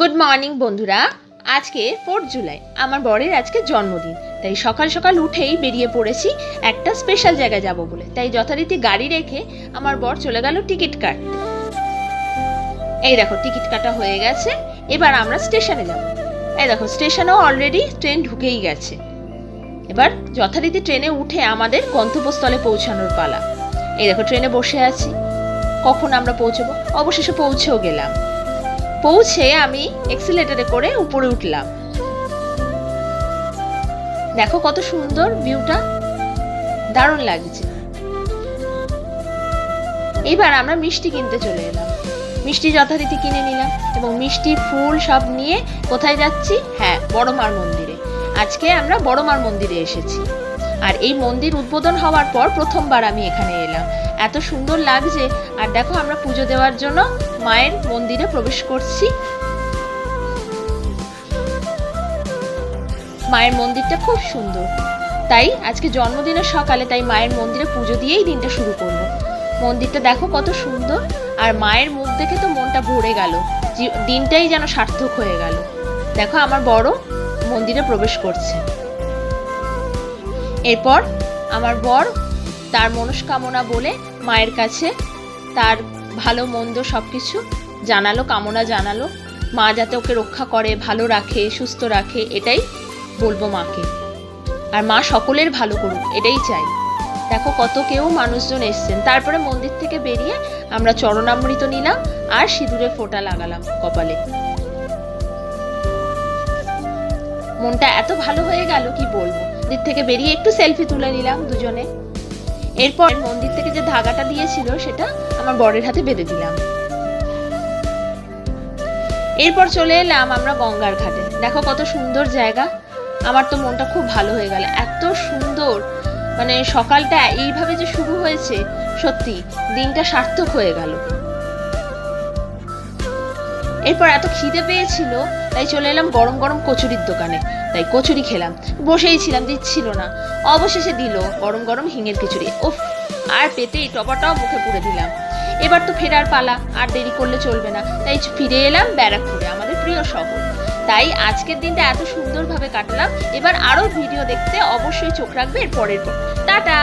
Good morning বন্ধুরা। আজকে fourth July আমার বরের আজকে জন্মদিন। তাই সকাল সকাল উঠেই বেরিয়ে পড়েছি একটা স্পেশাল জায়গায় যাব বলে। তাই যথারীতি গাড়ি রেখে আমার বর চলে গেল টিকিট কাটতে। এই দেখো, টিকিট কাটা হয়ে গেছে। এবার আমরা স্টেশনে যাব। এই দেখো স্টেশনেও অলরেডি ট্রেন ঢুকেই গেছে। এবার যথারীতি ট্রেনে উঠে আমাদের গন্তব্যস্থলে পৌঁছানোর পালা। এই দেখো ট্রেনে বসে আছি। কখন আমরা পৌঁছবো? অবশেষে পৌঁছেও গেলাম। পৌঁছে আমি এক্সিলেটারে করে উপরে উঠলাম। দেখো কত সুন্দর ভিউটা দারুণ লাগছে। এবার আমরা মিষ্টি কিনতে চলে এলাম। মিষ্টি যথারীতি কিনে নিলাম এবং মিষ্টি, ফুল সব নিয়ে কোথায় যাচ্ছি? হ্যাঁ বড়মার মন্দিরে। আজকে আমরা বড়মার মন্দিরে এসেছি। আর এই মন্দির উদ্বোধন হওয়ার পর প্রথমবার আমি এখানে এলাম। এত সুন্দর লাগছে। আর দেখো আমরা পুজো দেওয়ার জন্য মায়ের মন্দিরে প্রবেশ করছি। মায়ের মন্দিরটা খুব সুন্দর। তাই আজকে জন্মদিনের সকালে তাই মায়ের মন্দিরে পুজো দিয়েই দিনটা শুরু করব। মন্দিরটা দেখো কত সুন্দর। আর মায়ের মুখ দেখে তো মনটা ভরে গেল। দিনটাই যেন সার্থক হয়ে গেল। দেখো আমার বড় মন্দিরে প্রবেশ করছে। এরপর আমার বর তার মনস্কামনা বলে মায়ের কাছে তার ভালো, মন্দ সব কিছু জানালো, কামনা জানালো। মা যাতে ওকে রক্ষা করে, ভালো রাখে, সুস্থ রাখে, এটাই বলব মাকে। আর মা সকলের ভালো করুক, এটাই চাই। দেখো কত কেউ মানুষজন এসছেন। তারপরে মন্দির থেকে বেরিয়ে আমরা চরণামৃত নিলাম আর সিঁদুরে ফোঁটা লাগালাম কপালে। মনটা এত ভালো হয়ে গেল, কি বলব? মন্দির থেকে বেরিয়ে একটু সেলফি তুলে নিলাম দুজনে। এরপর মন্দির থেকে যে ধাগাটা দিয়েছিল, সেটা আমার বরের হাতে বেঁধে দিলাম। এরপর চলে এলাম আমরা গঙ্গার ঘাটে। দেখো কত সুন্দর জায়গা। আমার তো মনটা খুব ভালো হয়ে গেল। এত সুন্দর। মানে সকালটা এইভাবে যে শুরু হয়েছে, সত্যি দিনটা সার্থক হয়ে গেল। এরপর এত খিদে পেয়েছিল, তাই চলে এলাম গরম গরম কচুরির দোকানে। তাই কচুরি খেলাম, বসেই ছিলাম, দিচ্ছিল না। অবশেষে দিল গরম গরম হিঙের খিচুড়ি। উফ, আর পেতে এই টপাটাও মুখে পুড়ে দিলাম। এবার তো ফেরার পালা, আর দেরি করলে চলবে না। তাই ফিরে এলাম ব্যারাকপুরে, আমাদের প্রিয় শহর। তাই আজকের দিনটা এত সুন্দরভাবে কাটলাম, এবার আরও ভিডিও দেখতে অবশ্যই চোখ রাখবে এর পরের পর টাটা!